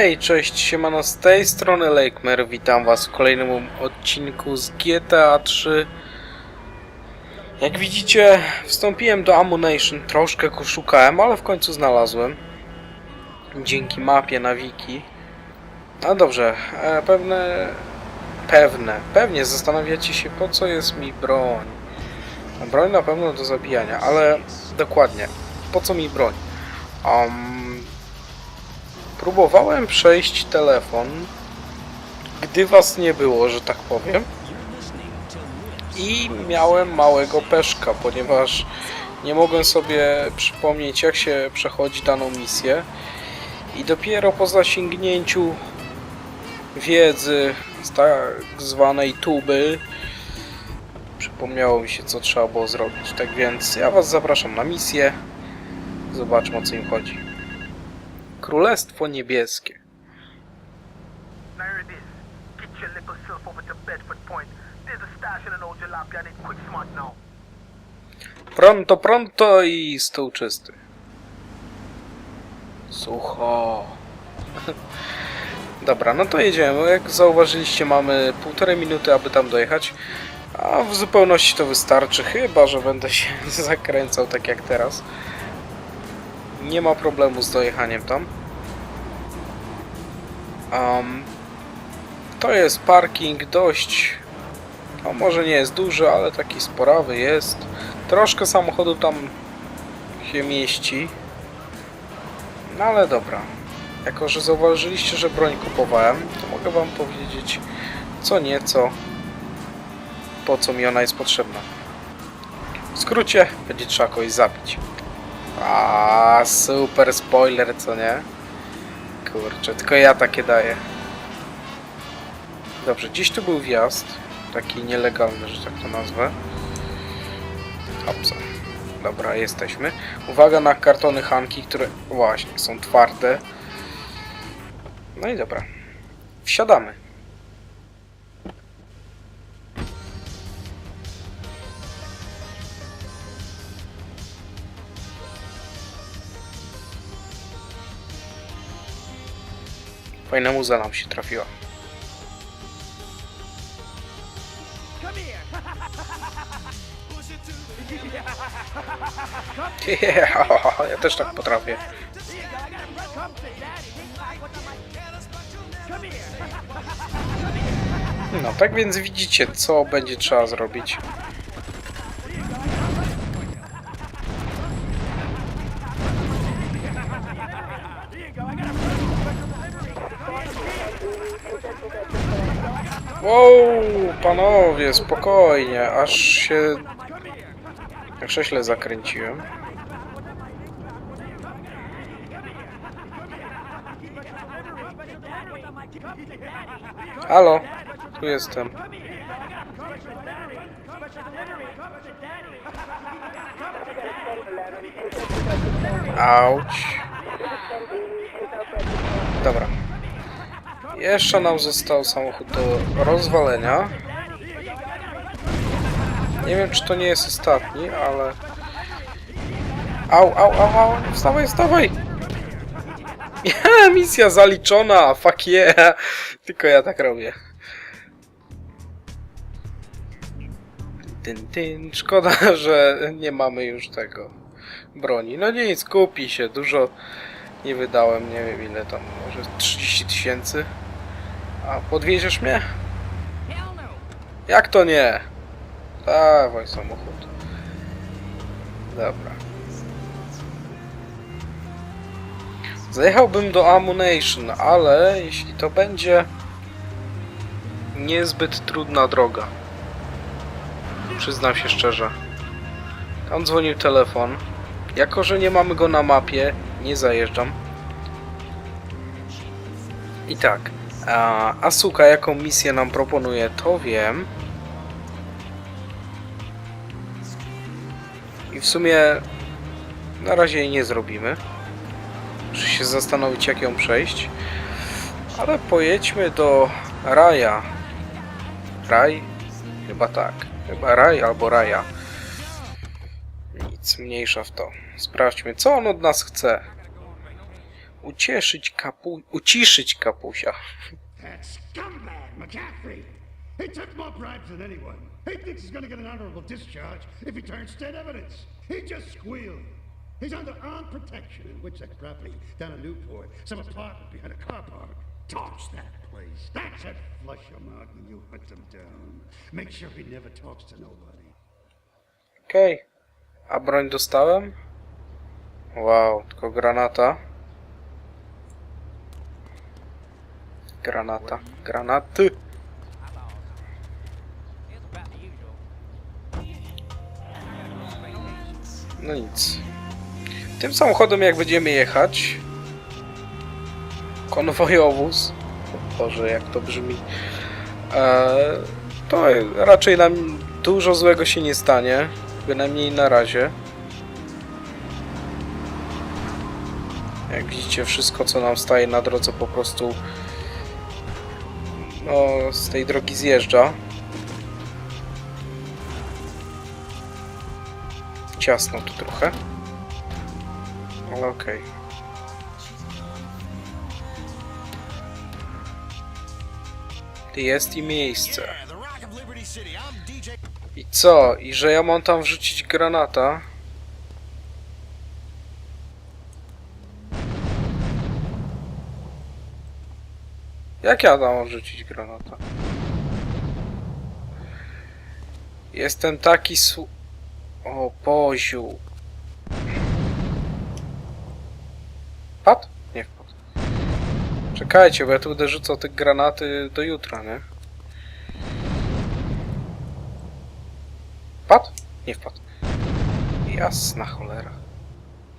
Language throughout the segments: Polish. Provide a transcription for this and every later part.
Hej, cześć, siemano, z tej strony Lakemer, witam was w kolejnym odcinku z GTA 3. Jak widzicie, wstąpiłem do Ammunition, troszkę go szukałem, ale w końcu znalazłem. Dzięki mapie na wiki. No dobrze, e, pewne... Pewne, pewnie zastanawiacie się, po co jest mi broń. Broń na pewno do zabijania, ale dokładnie, po co mi broń? Um, próbowałem przejść telefon, gdy was nie było, że tak powiem. I miałem małego peszka, ponieważ nie mogłem sobie przypomnieć, jak się przechodzi daną misję. I dopiero po zasięgnięciu wiedzy z tak zwanej tuby przypomniało mi się, co trzeba było zrobić. Tak więc ja was zapraszam na misję. Zobaczmy, o co im chodzi. Królestwo Niebieskie. Now. Pronto, pronto i stół czysty. Sucho. Dobra, no to jedziemy. Jak zauważyliście, mamy półtorej minuty, aby tam dojechać. A w zupełności to wystarczy, chyba że będę się zakręcał tak jak teraz. Nie ma problemu z dojechaniem tam. Um, to jest parking dość. No może nie jest duży, ale taki sporawy jest. Troszkę samochodów tam się mieści. No ale dobra. Jako, że zauważyliście, że broń kupowałem, to mogę wam powiedzieć co nieco po co mi ona jest potrzebna. W skrócie, będzie trzeba kogoś zabić. A super spoiler, co nie? Kurczę, tylko ja takie daję. Dobrze, gdzieś tu był wjazd. Taki nielegalny, że tak to nazwę. Hopsa. Dobra, jesteśmy. Uwaga na kartony Hanki, które właśnie są twarde. No i dobra. Wsiadamy. Fajna muza nam się trafiła. Yeah, ja też tak potrafię. No, tak więc widzicie, co będzie trzeba zrobić. Wow, panowie, spokojnie, aż się na krześle zakręciłem. Halo, tu jestem. Auć. Dobra. Jeszcze nam został samochód do rozwalenia. Nie wiem, czy to nie jest ostatni, ale... Au, au, au, au, wstawaj, wstawaj! Misja zaliczona, fuck yeah! Tylko ja tak robię. Tyn, tyn. Szkoda, że nie mamy już tego broni. No nic, kupi się, dużo nie wydałem, nie wiem ile tam, może 30 tysięcy. A podwieziesz mnie? Jak to nie? Dawaj samochód. Dobra. Zajechałbym do Ammunition, ale jeśli to będzie niezbyt trudna droga. Przyznam się szczerze. Tam dzwonił telefon. Jako, że nie mamy go na mapie, nie zajeżdżam. I tak. A Asuka jaką misję nam proponuje, to wiem. I w sumie na razie jej nie zrobimy. Muszę się zastanowić jak ją przejść. Ale pojedźmy do Raja. Raj? Chyba tak. Chyba Raj albo Raja. Nic, mniejsza w to. Sprawdźmy, co on od nas chce. Ucieszyć kapu... uciszyć kapusia. That scumbag, McCaffrey! He took more bribes than anyone. He thinks he's gonna get an honorable discharge if he turns state evidence. He just squealed. He's under armed protection in Witchek property down in Newport, some apartment behind a car park. Torch that place. That's it. Flush him out when you hunt him down. Make sure he never talks to nobody. Okej. A broń dostałem? Wow, tylko granata. Granata. Granaty. No nic. Tym samochodem jak będziemy jechać konwojowóz Boże jak to brzmi e, to raczej nam dużo złego się nie stanie bynajmniej na razie jak widzicie wszystko co nam staje na drodze po prostu no, z tej drogi zjeżdża ciasno tu trochę ale okej jest i miejsce. I co? I że ja mam tam wrzucić granata? Jak ja tam mam wrzucić granata? Jestem taki su... O, Boziu. Padł? Nie wpadł. Czekajcie, bo ja tu będę rzucał te granaty do jutra, nie? Wpadł? Nie wpadł. Jasna cholera.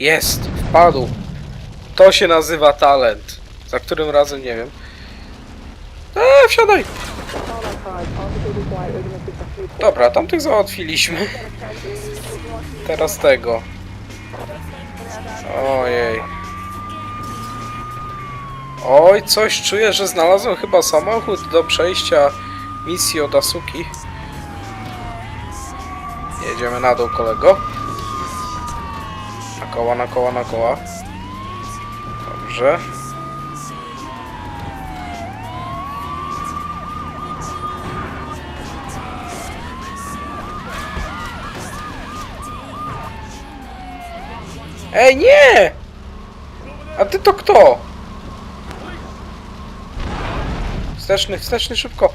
Jest! Wpadł! To się nazywa talent. Za którym razem nie wiem. Eee, wsiadaj! Dobra, tamtych załatwiliśmy. Teraz tego. Ojej. Oj, coś czuję, że znalazłem chyba samochód do przejścia misji od Asuki. Jedziemy na dół, kolego. Na koła, na koła, na koła. Dobrze. Ej, nie! A ty to kto? Wsteczny, wsteczny, szybko.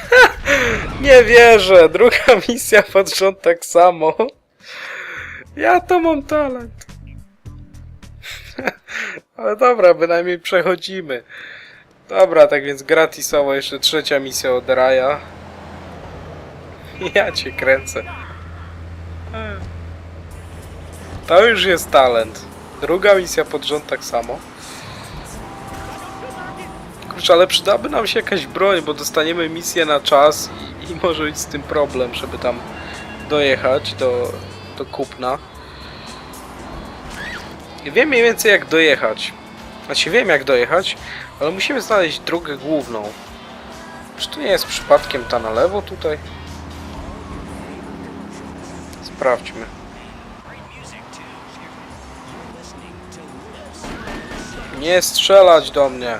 Nie wierzę. Druga misja pod rząd tak samo. Ja to mam talent. Ale dobra, bynajmniej przechodzimy. Dobra, tak więc gratisowo jeszcze trzecia misja od Raja. Ja cię kręcę. To już jest talent. Druga misja pod rząd tak samo. Kurczę, ale przydałaby nam się jakaś broń, bo dostaniemy misję na czas i, i może być z tym problem, żeby tam dojechać do, do kupna. Wiem mniej więcej jak dojechać. Znaczy wiem jak dojechać, ale musimy znaleźć drogę główną. Czy to nie jest przypadkiem ta na lewo tutaj? Sprawdźmy. Nie strzelać do mnie.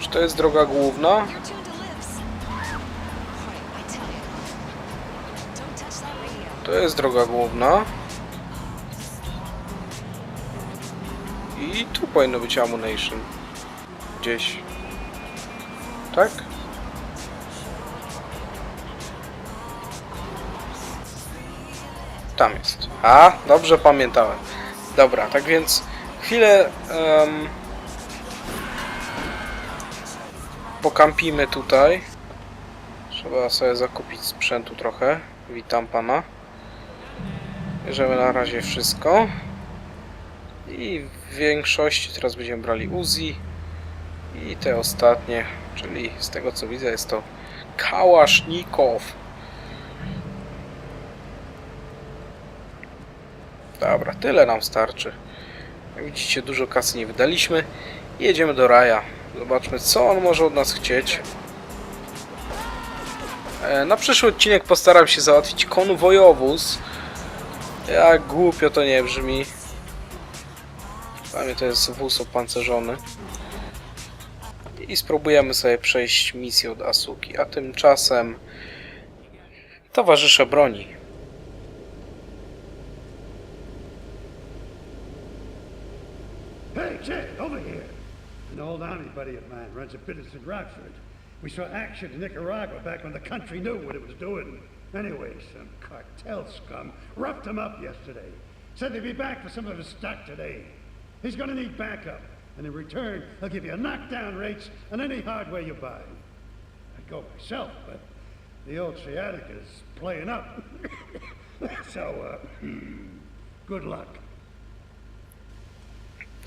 Czy to jest droga główna? To jest droga główna. I tu powinno być ammunition. Gdzieś. Tak? Tam jest. A, dobrze pamiętałem. Dobra, tak więc chwilę em, pokampimy tutaj. Trzeba sobie zakupić sprzętu trochę. Witam pana. Bierzemy na razie wszystko. I w większości teraz będziemy brali Uzi. I te ostatnie, czyli z tego co widzę jest to Kałasznikow. Dobra, tyle nam starczy. Widzicie, dużo kasy nie wydaliśmy. Jedziemy do Raja. Zobaczmy, co on może od nas chcieć. E, Na przyszły odcinek postaram się załatwić konwojowóz. Jak głupio to nie brzmi. Dla to jest wóz opancerzony. I spróbujemy sobie przejść misję od Asuki. A tymczasem towarzysze broni. Hey, Jay, over here. An old army buddy of mine runs a business in Rockford. We saw action in Nicaragua back when the country knew what it was doing. Anyway, some cartel scum roughed him up yesterday. Said they'd be back for some of his stock today. He's gonna need backup, and in return, he'll give you knockdown rates on any hardware you buy. I'd go myself, but the old sciatica's playing up. so, uh, good luck.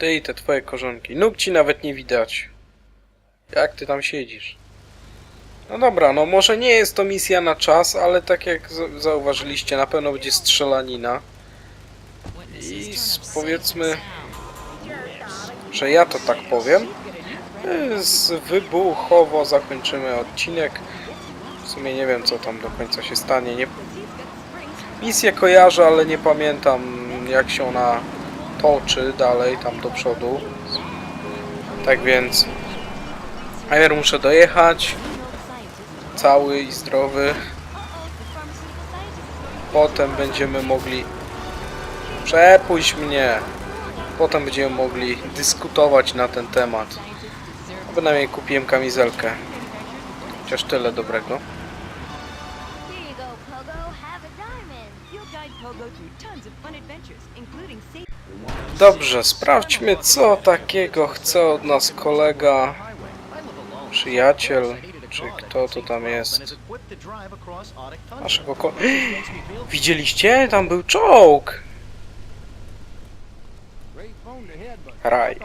Ty i te twoje korzonki. Nóg ci nawet nie widać. Jak ty tam siedzisz? No dobra, no może nie jest to misja na czas, ale tak jak za- zauważyliście, na pewno będzie strzelanina. I powiedzmy, że ja to tak powiem. y, Z wybuchowo zakończymy odcinek. W sumie nie wiem co tam do końca się stanie. Nie... Misję kojarzę, ale nie pamiętam jak się ona toczy dalej tam do przodu. Tak więc najpierw muszę dojechać cały i zdrowy. Potem będziemy mogli przepuść mnie. Potem będziemy mogli dyskutować na ten temat. A Bynajmniej kupiłem kamizelkę. Chociaż tyle dobrego. Dobrze, sprawdźmy co takiego chce od nas kolega, przyjaciel, czy kto to tam jest. Naszego ko... Widzieliście? Tam był czołg! You.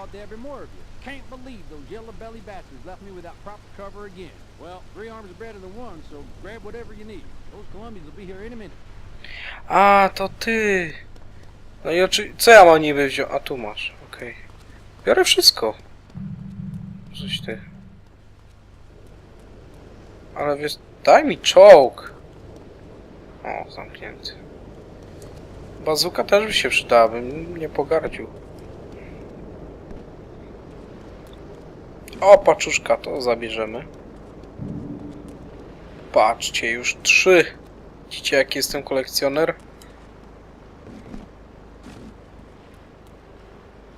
Can't believe those yellow belly bastards left me without proper cover again. Well, three arms are better than one, so grab whatever you need. Those will be here any minute. A, to ty! No i oczy... Co ja mam niby wziąć? A tu masz, okej. Biorę wszystko. Coś ty. Ale wiesz... Daj mi czołg! O, zamknięty. Bazuka też by się przydała, bym nie pogardził. O, paczuszka, to zabierzemy. Patrzcie, już trzy. Widzicie, jaki jestem kolekcjoner?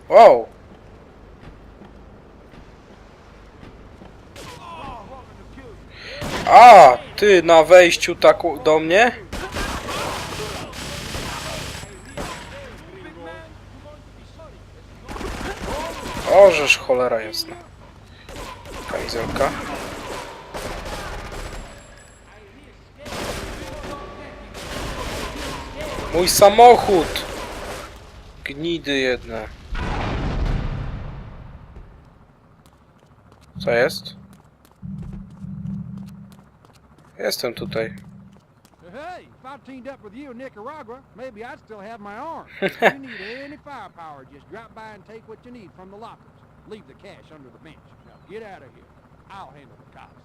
Wow! A, ty na wejściu tak do mnie? Ożeż cholera jasna. Kamizelka. Mój samochód! Gnidy jedne. Co jest? Jestem tutaj. Hey, if I teamed up with you in Nicaragua, maybe I'd still have my arm. if you need any firepower, just drop by and take what you need from the lockers. Leave the cash under the bench. Now get out of here. I'll handle the cops.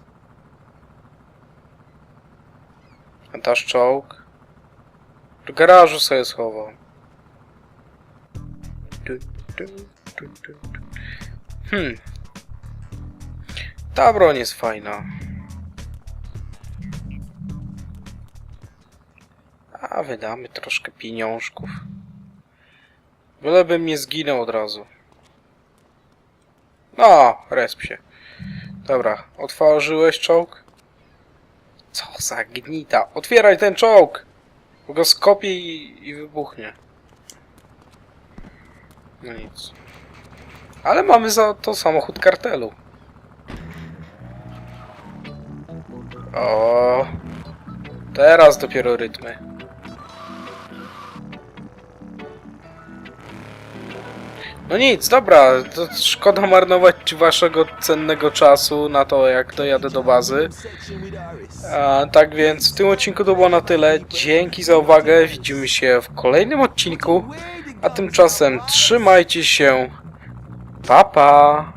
A dasz czołg? Do garażu sobie schował. Hmm. Ta broń jest fajna. A wydamy troszkę pieniążków. Bylebym nie zginął od razu. No, resp się. Dobra, otworzyłeś czołg? Co za gnita. Otwieraj ten czołg! Go skopie i, i wybuchnie. No nic. Ale mamy za to samochód kartelu. O, Teraz dopiero rytmy. No nic, dobra, to szkoda marnować waszego cennego czasu na to, jak dojadę do bazy. A, tak więc w tym odcinku to było na tyle. Dzięki za uwagę. Widzimy się w kolejnym odcinku. A tymczasem trzymajcie się. Pa pa.